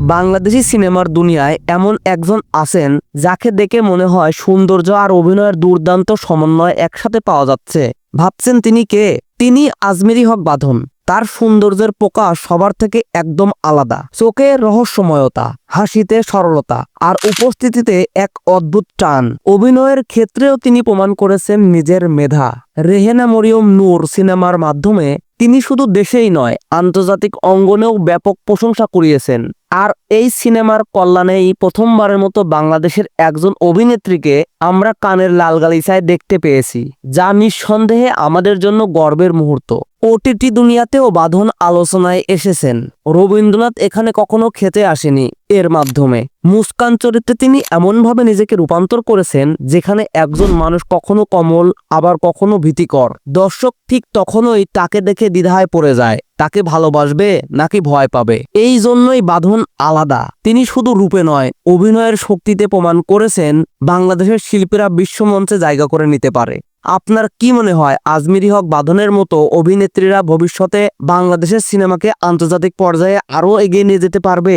বাংলাদেশি সিনেমার দুনিয়ায় এমন একজন আছেন যাকে দেখে মনে হয় সৌন্দর্য আর অভিনয়ের দুর্দান্ত সমন্বয় একসাথে পাওয়া যাচ্ছে। ভাবছেন তিনি কে? তিনি আজমেরি হক বাঁধন। তার সৌন্দর্যের প্রকাশ সবার থেকে একদম আলাদা। চোখে রহস্যময়তা, হাসিতে সরলতা, আর উপস্থিতিতে এক অদ্ভুত টান। অভিনয়ের ক্ষেত্রেও তিনি প্রমাণ করেছেন নিজের মেধা। রেহেনা মরিয়ম নূর সিনেমার মাধ্যমে তিনি শুধু দেশেই নয়, আন্তর্জাতিক অঙ্গনেও ব্যাপক প্রশংসা কুড়িয়েছেন। আর এই সিনেমার কল্যাণেই প্রথমবারের মতো বাংলাদেশের একজন অভিনেত্রীকে আমরা কানের লাল গালিচায় দেখতে পেয়েছি, যা নিঃসন্দেহে আমাদের জন্য গর্বের মুহূর্ত। ওটিটি দুনিয়াতেও বাঁধন আলোচনায় এসেছেন। রবীন্দ্রনাথ এখানে কখনো খেতে আসেনি এর মাধ্যমে। মুস্কান চরিত্রে তিনি এমনভাবে নিজেকে রূপান্তর করেছেন যেখানে একজন মানুষ কখনো কমল, আবার কখনো ভীতিকর। দর্শক ঠিক তখনই তাকে দেখে দ্বিধায় পড়ে যায়, তাকে ভালোবাসবে নাকি ভয় পাবে? এই জন্যই বাঁধন আলাদা। তিনি শুধু রূপে নয়, অভিনয়ের শক্তিতে প্রমাণ করেছেন বাংলাদেশের শিল্পীরা বিশ্বমঞ্চে জায়গা করে নিতে পারে। আপনার কি মনে হয়, আজমিরি হক বাঁধনের মতো অভিনেত্রীরা ভবিষ্যতে বাংলাদেশের সিনেমাকে আন্তর্জাতিক পর্যায়ে আরও এগিয়ে নিয়ে যেতে পারবে?